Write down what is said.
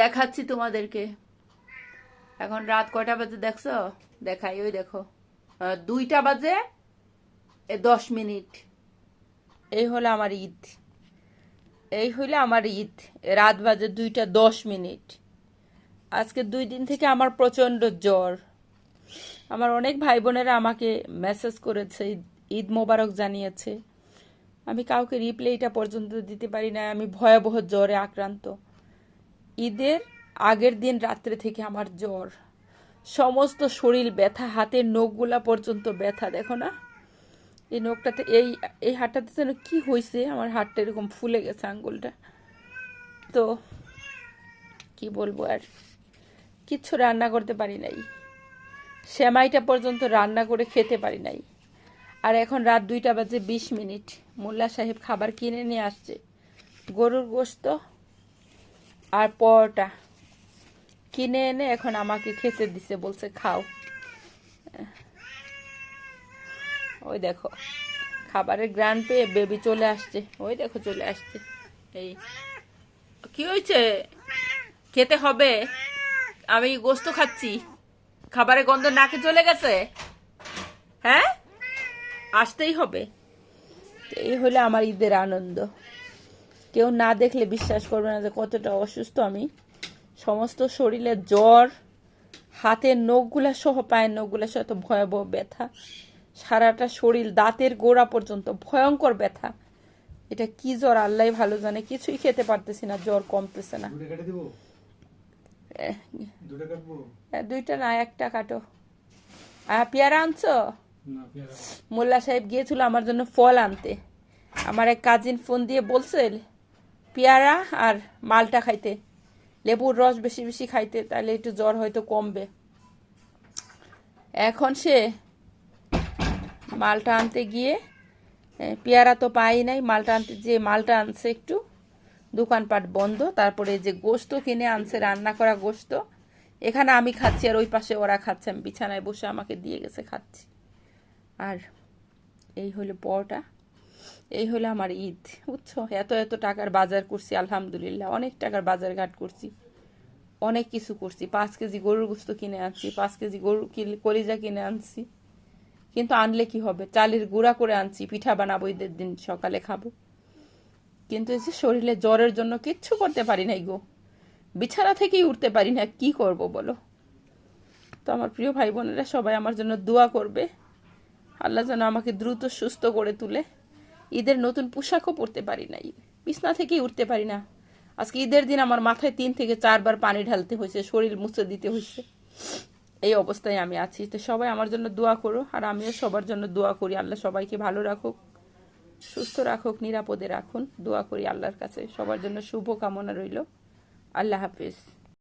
দেখাচ্ছি তোমাদেরকে। এখন রাত কয়টা বাজে দেখছ? দেখাই, ওই দেখো। দুইটা বাজে দশ মিনিট। এই হলো আমার ঈদ। এই হইল আমার ঈদ। রাত বাজে দুইটা দশ মিনিট। আজকে দুই দিন থেকে আমার প্রচণ্ড জ্বর। আমার অনেক ভাই বোনেরা আমাকে মেসেজ করেছে, ঈদ মোবারক জানিয়েছে। আমি কাউকে রিপ্লাইটা পর্যন্ত দিতে পারি না আমি ভয়াবহ জ্বরে আক্রান্ত। ঈদের আগের দিন রাত্রে থেকে আমার জ্বর। সমস্ত শরীর ব্যথা, হাতের নখগুলা পর্যন্ত ব্যথা, দেখো না? এই নখটাতে, এই এই হাতটাতে যেন কি হয়েছে আমার হাতটা এরকম ফুলে গেছে আঙ্গুলটা। তো, কি বলব আর? কিচ্ছু রান্না করতে পারি নাই। সেমাইটা পর্যন্ত রান্না করে খেতে পারি নাই। আর এখন রাত দুইটা বাজে বিশ মিনিট। মোল্লা সাহেব খাবার কিনে নিয়ে আসছে। গরুর গোস্ত আর পরোটা। কিনে এনে এখন আমাকে খেতে দিছে, বলছে খাও। ওই দেখো, খাবারের গ্রান পেয়ে বেবি চলে আসছে। ওই দেখো চলে আসছে। এই, কি হয়েছে? খেতে হবে? আমি গোস্ত খাচ্ছি। খাবারের গন্ধ নাকে চলে গেছে? হ্যাঁ? আসতেই হবে। এই হলো আমার ঈদের আনন্দ। কেউ না দেখলে বিশ্বাস করবে না যে কতটা অসুস্থ আমি। সমস্ত শরীরে জ্বর হাতের নখগুলা সহ পায়ের নখগুলা সহ এত ভয়াবহ ব্যথা। সারাটা শরীর দাঁতের গোড়া পর্যন্ত ভয়ঙ্কর ব্যথা। এটা কি জ্বর? আল্লাহ ভালো জানে। কিছুই খেতে পারতেছি না জ্বর কমতেছে না। দুইটা না একটা কাটো। পেয়ারা আনছো? মোল্লা সাহেব গিয়েছিল আমার জন্য ফল আনতে। আমার এক কাজিন ফোন দিয়ে বলছে পেয়ারা আর মালটা খাইতে। লেবুর রস বেশি বেশি খাইতে তাহলে একটু জ্বর হয়তো কমবে। এখন সে মালটা আনতে গিয়ে পেয়ারা তো পাই নাই। মালটা আনতে, যে মালটা আনছে একটু, দোকানপাট বন্ধ। তারপরে যে গোস্ত কিনে আনছে, রান্না করা গোস্ত, এখানে আমি খাচ্ছি আর ওই পাশে ওরা খাচ্ছে। আমি বিছানায় বসে আমাকে দিয়ে গেছে খাচ্ছি। আর এই হলো পরোটা। এই হলো আমার ঈদ, বুঝছ? এত এত টাকার বাজার করছি, আলহামদুলিল্লাহ। অনেক টাকার বাজার ঘাট করছি। অনেক কিছু করছি। পাঁচ কেজি গরুর গোস্ত কিনে আনছি, পাঁচ কেজি গরু কলিজা কিনে আনছি। কিন্তু আনলে কি হবে? চালের গুঁড়া করে আনছি, পিঠা বানাবো ঈদের দিন সকালে খাব। কিন্তু এই যে শরীরে জ্বরের জন্য কিচ্ছু করতে পারি নাই গো। বিছানা থেকেই উঠতে পারি না, কি করব বলো? তো আমার প্রিয় ভাই বোনেরা সবাই আমার জন্য দোয়া করবে। আল্লাহ যেন আমাকে দ্রুত সুস্থ করে তুলে। ঈদের নতুন পোশাকও পরতে পারি নাই। বিছনা থেকেই উঠতে পারি না। আজকে ঈদের দিন আমার মাথায় তিন থেকে চারবার পানি ঢালতে হয়েছে, শরীর মুছে দিতে হয়েছে। এই অবস্থায় আমি আছি। তো সবাই আমার জন্য দোয়া করো, আর আমিও সবার জন্য দোয়া করি। আল্লাহ সবাইকে ভালো রাখুক, সুস্থ রাখুক, নিরাপদে রাখুন। দোয়া করি আল্লাহর কাছে। সবার জন্য শুভ কামনা রইল। আল্লাহ হাফিজ।